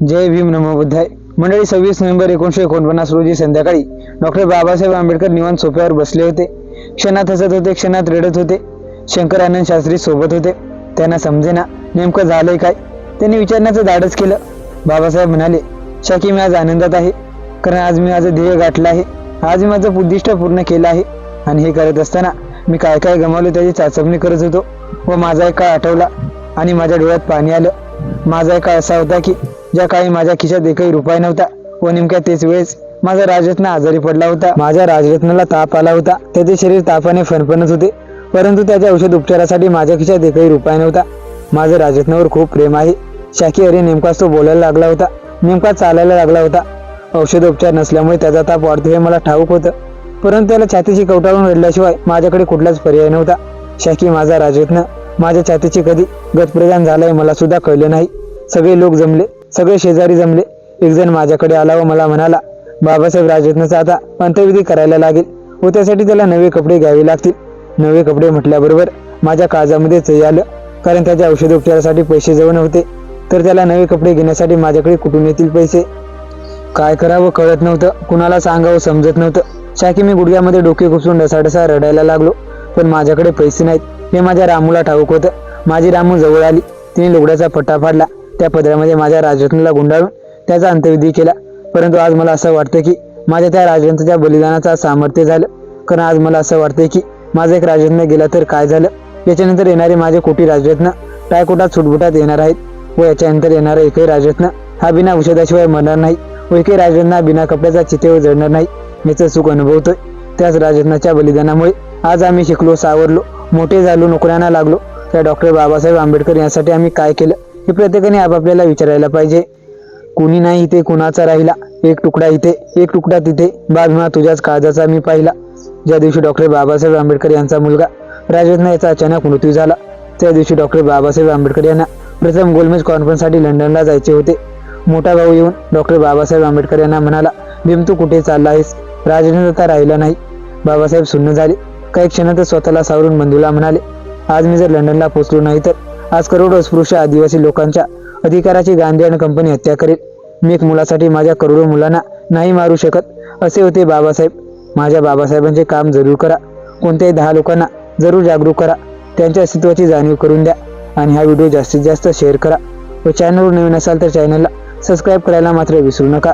जय भीम नमो बुद्धाय. मंडळी सव्वीस नोव्हेंबर एकोणीशे एकोणपन्नास रोजी संध्याकाळी डॉक्टर बाबासाहेब आंबेडकर निवांत सोफ्यावर बसले होते. क्षणात हसत होते क्षणात रडत होते. शंकर आनंद शास्त्री सोबत होते. त्यांना समजेना नेमकं झालंय काय? त्यांनी विचारण्याचं धाडस केलं. बाबासाहेब म्हणाले शाकी मी आज आनंदात आहे. कारण आज मी माझं ध्येय गाठलं आहे. आज मी माझं उद्दिष्ट पूर्ण केलं आहे. आणि हे करत असताना मी काय काय गमावलं त्याची चाचपणी करत होतो. व माझा एक काळ आठवला आणि माझ्या डोळ्यात पाणी आलं. माझा एक काळ असा होता की ज्या काही माझ्या खिशात एकही रुपये नव्हता व नेमक्या तेच वेळेस माझा राजरत्न आजारी पडला होता. माझ्या राजरत्नाला ताप आला होता. त्याचे शरीर तापाने फणफणत होते परंतु त्याच्या औषध उपचारासाठी माझ्या खिशात एकही रुपये नव्हता. माझं राजरत्नावर खूप प्रेम आहे. शाकी अरे नेमकाच तो बोलायला लागला होता. नेमका चालायला लागला होता. औषधोपचार नसल्यामुळे त्याचा ताप वाढतो हे मला ठाऊक होतं. परंतु त्याला छातीशी कवटाळून रडल्याशिवाय माझ्याकडे कुठलाच पर्याय नव्हता. शाकी माझा राजरत्न माझ्या छातीची कधी गतप्रदान झालंय मला सुद्धा कळलं नाही. सगळे लोक जमले. सगळे शेजारी जमले. एक जण माझ्याकडे आला व मला म्हणाला बाबासाहेब राजरत्नचा आता अंत्यविधी करायला लागेल. व त्यासाठी त्याला नवे कपडे घ्यावे लागतील. नवे कपडे म्हटल्याबरोबर माझ्या काळजामध्ये चही आलं कारण त्याच्या औषध उपचारासाठी पैसे जवळ नव्हते. तर त्याला नवे कपडे घेण्यासाठी माझ्याकडे कुठून येतील पैसे? काय करावं कळत नव्हतं. कुणाला सांगावं समजत नव्हतं. शाकी मी गुडघ्यामध्ये डोके घुसून ढसाढसा रडायला लागलो पण माझ्याकडे पैसे नाहीत. हे माझ्या रामूला ठाऊक होतं. माझी रामू जवळ आली. तिने लुगड्याचा पट्टा फाडला. त्या पदरामध्ये माझ्या राजरत्नाला गुंडाळून त्याचा अंत्यविधी केला. परंतु आज मला असं वाटतं की माझ्या त्या राजरत्नाच्या बलिदानाचा सामर्थ्य झालं. कारण आज मला असं वाटतंय की माझा एक राजरत्न गेला तर काय झालं? याच्यानंतर येणारे माझे कोटी राजरत्न टायकोटात सुटबुटात येणार आहेत व याच्यानंतर येणारा एकही राजरत्न हा बिना औषधाशिवाय मरणार नाही व एकही राजरत्न बिना कपड्याचा चितेवर जडणार नाही. याचं सुख अनुभवतोय. त्याच राजरत्नाच्या बलिदानामुळे आज आम्ही शिकलो सावरलो मोठे झालो नोकऱ्यांना लागलो. त्या डॉक्टर बाबासाहेब आंबेडकर यांसाठी आम्ही काय केलं? हे प्रत्येकाने आपापल्याला विचारायला पाहिजे. कुणी नाही इथे कुणाचा राहिला? एक तुकडा इथे एक तुकडा तिथे. बाजमा तुझ्याच काळजाचा मी पाहिला. ज्या दिवशी डॉक्टर बाबासाहेब आंबेडकर यांचा मुलगा राजरत्न याचा अचानक मृत्यू झाला त्या दिवशी डॉक्टर बाबासाहेब आंबेडकर यांना प्रथम गोलमेज कॉन्फरन्ससाठी लंडनला जायचे होते. मोठा भाऊ येऊन डॉक्टर बाबासाहेब आंबेडकर यांना म्हणाला भीम तू कुठे चालला आहेस? राजरत्न आता राहिला नाही. बाबासाहेब सुन्न झाले. काही क्षणातच स्वतःला सावरून बंधूला म्हणाले आज मी जर लंडनला पोहोचलो नाही तर आज करोडो अस्पृश्य आदिवासी लोकांच्या अधिकाराची गांधी आणि कंपनी हत्या करीत मी एक मुलासाठी माझ्या करोडो मुलांना नाही मारू शकत असे होते बाबासाहेब. माझ्या बाबासाहेबांचे काम जरूर करा. कोणत्याही दहा लोकांना जरूर जागरूक करा. त्यांच्या अस्तित्वाची जाणीव करून द्या आणि हा व्हिडिओ जास्तीत जास्त शेअर करा. व चॅनलवर नवीन असाल तर चॅनलला सबस्क्राईब करायला मात्र विसरू नका.